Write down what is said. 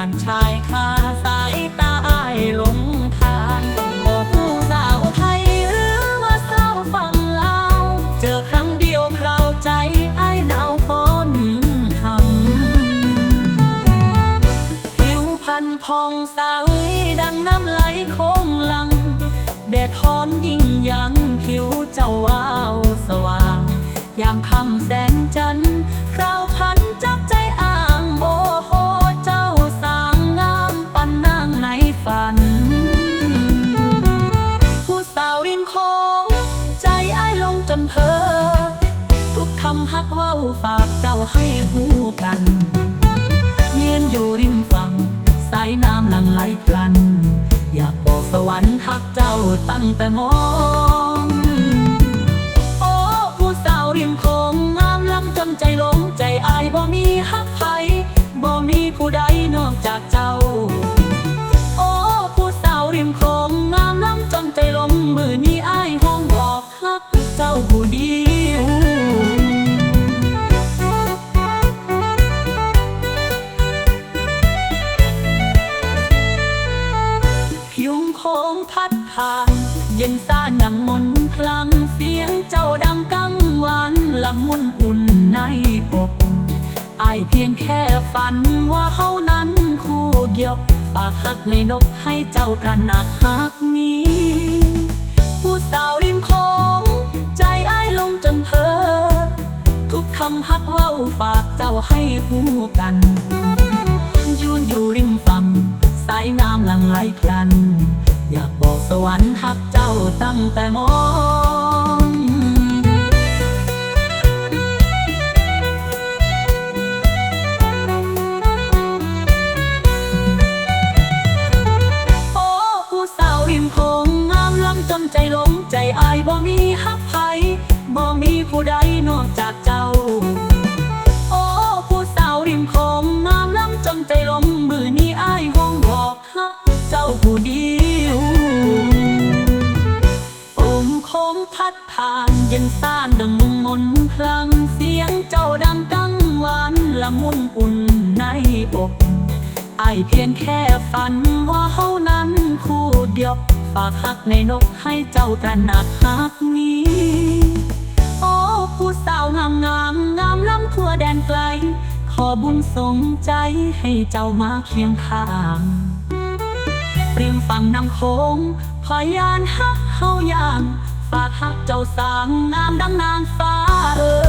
านชายคาสายตาอ้หลงทางบอกผู้สาวไทยหรือว่าสาวฝั่งลาวเจอครั้งเดียวคราวใจไอ้ายหนาวนทำผิวพันพองใสดังน้ำไหลโค้งลังแดดฮ้อนยิ่งยังผิวเจ้าวาวสว่างยามค่ำแสำฮักเว้าฝากเจ้าให้หูกันยืนอยู่ริมฝั่งสายน้ำหลังไหลพลัน อยากบอกสวรรค์ฮักเจ้าตั้งแต่มองโอ้ผู้สาวริมโคงงามล้ำจนใจหลงใจอายบ่มีฮักไผบ่มีผู้ใดนอกจากเจ้า โอ้ผู้สาวริมโคงงามล้ำจนใจหลงมือนี้อายห้องบอกฮักเจ้า เย็นซ่านังมนต์พลังเสียงเจ้าดังกังวานละมุนอุ่นในอกอายเพียงแค่ฝันว่าเฮานั้นคู่เดียวปากหักในนกให้เจ้าตระหนักหักนี้ ผู้สาวริมคงใจอายลงจนเพ้อทุกคำฮักเว้าฝากเจ้าให้หูกันยืนอยู่ริมฝั่งสายน้ำหลังไหลพลัน วรรค์ฮักเจ้าตั้งแต่มองโอ้ผู้สาวริมโขงงามล้ำจนใจหลงใจอายบ่มีฮักไผบ่มีผู้ใดนอกจากเจ้า นเย็นซ่านดังมุงมนต์พลังเสียงเจ้าดังกังวานละมุนอุ่นในอกอเพียงแค่ฝันว่าเฮานั้นคู่เดียวฝากฮักในนกให้เจ้าตระหนักฮักนี้ โอ้ผู้สาวงามงามงามล้ำทั่วแดนไกล ขอบุญสงใจให้เจ้ามาเคียงข้างเปรียมฝั่งนำโคงพยานฮักเฮายาม ฝากหักเจ้าสางน้ำดังนางฟ้าเออ